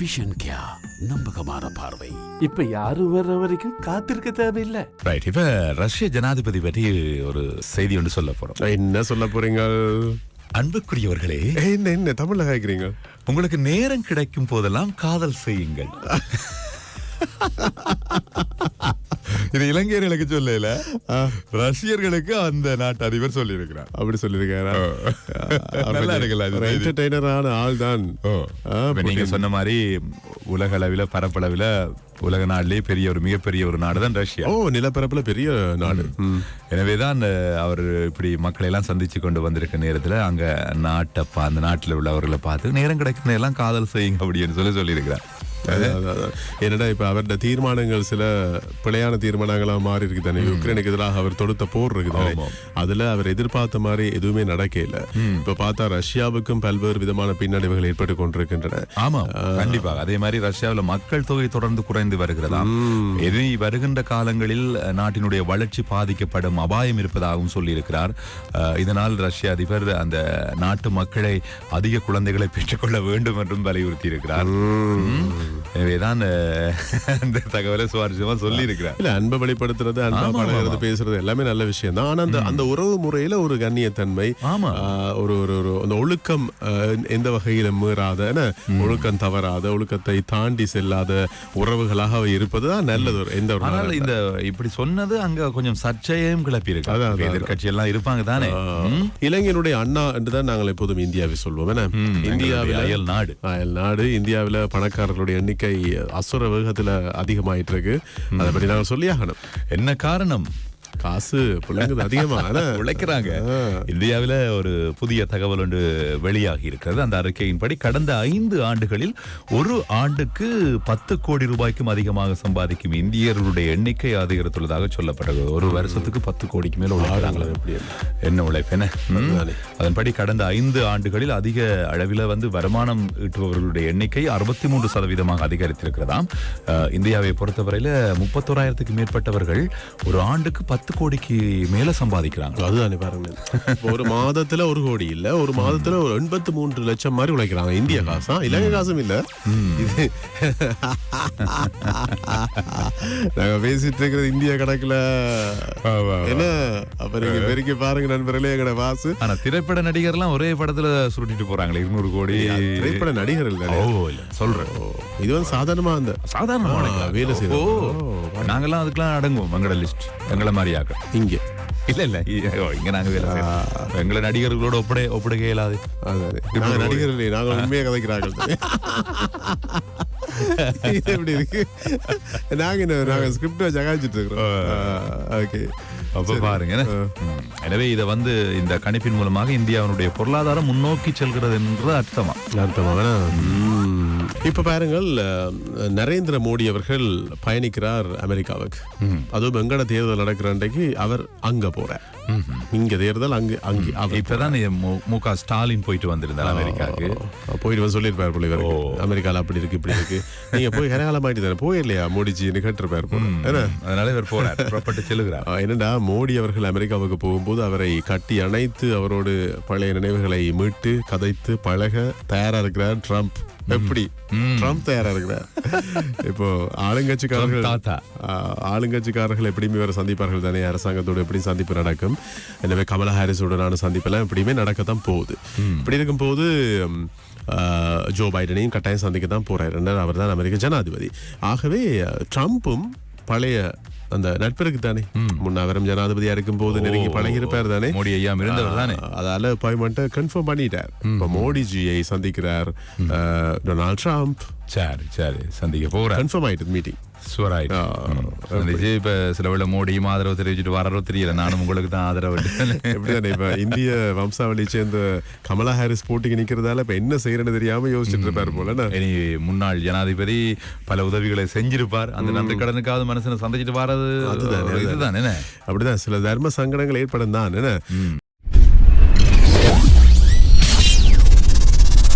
Vision கியா நம்பகமான பார்வை. இப்ப யாரும் வர்ற வரைக்கும் காத்திருக்க தேவையில்லை. ரைட் இப்ப ரஷ்ய ஜனாதிபதி பற்றி ஒரு செய்தி ஒன்று சொல்ல போறோம். என்ன சொல்ல போறீங்க அன்புக்குரியவர்களே என்ன என்ன தமிழ்ல கேக்குறீங்க உங்களுக்கு நேரம் கிடைக்கும் போதெல்லாம் காதல் செய்யுங்கள். இது இலங்கையர்களுக்கு சொல்லல. ரஷ்யர்களுக்கு அந்த நாட்டு அதிபர் சொல்லி இருக்கிறார் அப்படி நல்லா இருக்குல்ல? என்டர்டைனரான ஆள் தான் நீங்க சொன்ன மாதிரி உலக அளவில பரப்பளவில உலக நாட்டிலேயே பெரிய ஒரு மிகப்பெரிய ஒரு நாடு தான் ரஷ்யா. ஓ நிலப்பரப்புல பெரிய நாடு. ம். எனவேதான் அஹ், அவர் இப்படி மக்களை எல்லாம் சந்திச்சு கொண்டு வந்திருக்க நேரத்துல அங்க நாட்டை பா- அந்த நாட்டுல உள்ளவர்களை பார்த்து நேரம் கிடைக்கும் எல்லாம் காதல் செய்யுங்க அப்படின்னு சொல்லி சொல்லியிருக்கிறார். என்னடா இப்ப அவருடைய தீர்மானங்கள் சில பிழையான தீர்மானங்களா மாறி இருக்கு தானே யுக்ரைனுக்கு எதிராக அவர் தொடுத்த போர் இருக்கு தானே. அதுல அவர் எதிர்பார்த்த மாதிரி எதுவுமே நடக்கல. இப்ப பார்த்தா ரஷ்யாவுக்கும் பல்வேறு விதமான பின்னடைவுகள் ஏற்பட்டு கொண்டிருக்கின்றன. ஆமா கண்டிப்பாக. அதே மாதிரி ரஷ்யாவுல மக்கள் தொகை தொடர்ந்து குறைந்து வருகிறதாம் எது வருகின்ற காலங்களில் நாட்டினுடைய வளர்ச்சி பாதிக்கப்படும் அபாயம் இருப்பதாகவும் சொல்லியிருக்கிறார். இதனால் ரஷ்ய அதிபர் அந்த நாட்டு மக்களை அதிக குழந்தைகளை பெற்றுக்கொள்ள வேண்டும் என்றும் வலியுறுத்தி இருக்கிறார் எனவேதான் அஹ், அந்த தகவலை சுவாரஸ்யமா சொல்லி இருக்கிறார் இல்ல அன்பை வெளிப்படுத்துறது அன்பா பழகிறது. பேசுறது எல்லாமே நல்ல விஷயம் தான் ஆனா அந்த அந்த உறவு முறையில ஒரு கண்ணியத்தன்மை ஒரு ஒரு அந்த ஒழுக்கம் எந்த வகையில மீறாத ஒழுக்கம் தவறாத ஒழுக்கத்தை தாண்டி செல்லாத உறவுகளாக இருப்பதுதான் நல்லது ஒரு எந்த ஒரு. இந்த இப்படி சொன்னது அங்க கொஞ்சம் சர்ச்சையையும் கிளப்பி இருக்கு. எதிர்கட்சி எல்லாம் இருப்பாங்க தானே? இளைஞனுடைய அண்ணா என்றுதான் நாங்கள் எப்போதும் இந்தியாவை சொல்வோம் இந்தியாவில் அயல் நாடு. அயல் நாடு இந்தியாவில் பணக்காரர்களுடைய எண்ணிக்கை அசுர வேகத்தில் அதிகமாயிட்டு இருக்கு. அதை பற்றி நாங்கள் சொல்லியாகணும். என்ன காரணம்? காசு பிள்ளைங்க அதிகமா என்ன? உழைக்கிறாங்க இந்தியாவில ஒரு புதிய தகவல் ஒன்று வெளியாகி இருக்கிறது. அந்த அறிக்கையின்படி கடந்த ஐந்து ஆண்டுகளில் ஒரு ஆண்டுக்கு பத்து கோடி ரூபாய்க்கும் அதிகமாக சம்பாதிக்கும் இந்தியர்களுடைய எண்ணிக்கை அதிகரித்துள்ளதாக சொல்லப்பட்டது. ஒரு வருஷத்துக்கு பத்து கோடிக்கு மேல உழைக்கிறாங்களா? என்ன உழைப்பு என்ன? ம். அதன்படி கடந்த ஐந்து ஆண்டுகளில் அதிக அளவில் வந்து வருமானம் ஈட்டுபவர்களுடைய எண்ணிக்கை அறுபத்தி மூன்று சதவீதமாக அதிகரித்திருக்கிறதாம். இந்தியாவை பொறுத்தவரையில முப்பத்தோராயிரத்துக்கு மேற்பட்டவர்கள் ஒரு ஆண்டுக்கு பத்து கோடிக்கு மேல சம்பாதிக்கிறாங்க. அதுதானே பாருங்க. ஒரு மாதத்துல ஒரு கோடி இல்ல ஒரு மாதத்துல ஒரு எண்பத்தி மூன்று லட்சம் மாதிரி உழைக்கிறாங்க. இந்திய காசா? இலங்கை காசும் இல்ல. இது நாங்க பேசிட்டு இருக்கிறது இந்திய கணக்குல. என்ன? அப்ப நீங்க பெருக்கி பாருங்க நண்பர்களே எங்கட வாசு ஆனா திரைப்பட நடிகர்லாம் ஒரே படத்துல சுருட்டிட்டு போறாங்களே இருநூறு கோடி. திரைப்பட நடிகர் இல்ல. சொல்றேன். இது வந்து சாதாரணமா அந்த சாதாரணமான வேலை ஓ. செய்யறோம் நாங்கெல்லாம் அதுக்கெல்லாம் அடங்குவோம் எங்களோட லிஸ்ட் எங்களை மாதிரியாக்க இங்க. இல்ல இல்ல இங்க நாங்க வேலை செய்யறோம். எங்களை நடிகர்களோட ஒப்படை ஒப்படைக்க இயலாது அதானே. நாங்க நடிகர் இல்லை நாங்க உண்மையா கதைக்கிறார்கள். இது எப்படி இருக்கு? நாங்க என்ன நாங்க ஸ்கிரிப்ட் வச்சு அகாய்ச்சிட்டு இருக்கிறோம். ஓகே அப்ப பாருங்க. என்ன? ம். எனவே இதை வந்து இந்த கணிப்பின் மூலமாக இந்தியாவினுடைய பொருளாதாரம் முன்னோக்கி செல்கிறது என்ற அர்த்தமா? அர்த்தமாக இப்ப பாருங்கள் நரேந்திர மோடி அவர்கள் பயணிக்கிறார் அமெரிக்காவுக்கு. அதுவும் வெங்கட தேர்தல் நடக்கிற அன்றைக்கு அவர் அங்க போறார். இங்க தேர்தல் அங்க அங்கே அவர் இப்பதான் மு- க ஸ்டாலின் போயிட்டு வந்திருந்தார் அமெரிக்காவுக்கு. போயிட்டு சொல்லியிருப்பார் போல இவருக்கு. அமெரிக்கால அப்படி இருக்கு இப்படி இருக்கு. நீங்க போய் கரையாளம் ஆயிட்டு தானே போயிடலையா மோடிஜின்னு கேட்டிருப்பார் போல. அதனால இவர் போறார். புறப்பட்டு செல்லுகிறார். என்னடா மோடி அவர்கள் அமெரிக்காவுக்கு போகும்போது அவரை கட்டி அணைத்து அவரோடு பழைய நினைவுகளை மீட்டு கதைத்து பழக தயாரா இருக்கிறார் ட்ரம்ப். எப்படி? ட்ரம்ப் தயாரா இருக்கிறார். இப்போ ஆளுங்கட்சிக்காரர்கள் ஆளுங்கட்சிக்காரர்கள் எப்படியுமே இவரை சந்திப்பார்கள் தானே? அரசாங்கத்தோடு எப்படி சந்திப்பு நடக்கும்? எனவே கமலா ஹாரிஸோடனான சந்திப்பெல்லாம் எப்படியுமே நடக்கத்தான் போகுது. இப்படி இருக்கும்போது ம், ஆஹ், ஜோ பைடனையும் கட்டாயம் சந்திக்க தான் போறாரு அவர் தான் அமெரிக்க ஜனாதிபதி. ஆகவே ட்ரம்ப்பும் பழைய அந்த நட்பிற்கு தானே. முன்னாவரம் ஜனாதிபதியா இருக்கும் போது நெருங்கி பழகி இருப்பார் தானே. மோடி ஐயா இருந்தவர் தானே. அதால அப்பாயின்மெண்ட்டை கன்ஃபார்ம் பண்ணிட்டார். இப்போ மோடிஜியை சந்திக்கிறார். Donald Trump. சரி சரி. சந்திக்க போறார் கன்ஃபார்ம் ஆயிட்டு. மீட்டிங் சுவராயிட்டு சந்திச்சு இப்ப சில வேளை மோடியும் ஆதரவு தெரிவிச்சுட்டு வரறோ தெரியல. நானும் உங்களுக்கு தான் ஆதரவு எப்படிதானே? இப்ப இந்திய வம்சாவளியை சேர்ந்த கமலா ஹாரிஸ் போட்டிக்கு நிக்கிறதால இப்ப என்ன செய்யறேன்னு தெரியாம யோசிச்சுட்டு இருப்பாரு போல? இனி முன்னாள் ஜனாதிபதி பல உதவிகளை செஞ்சிருப்பார். அந்த நன்றி கடனுக்காவது மனசனை சந்திச்சுட்டு வர்றது அதுதானே, இதுதான் என்ன? அப்படிதான் சில தர்ம சங்கடங்கள் ஏற்படும் தான் என்ன?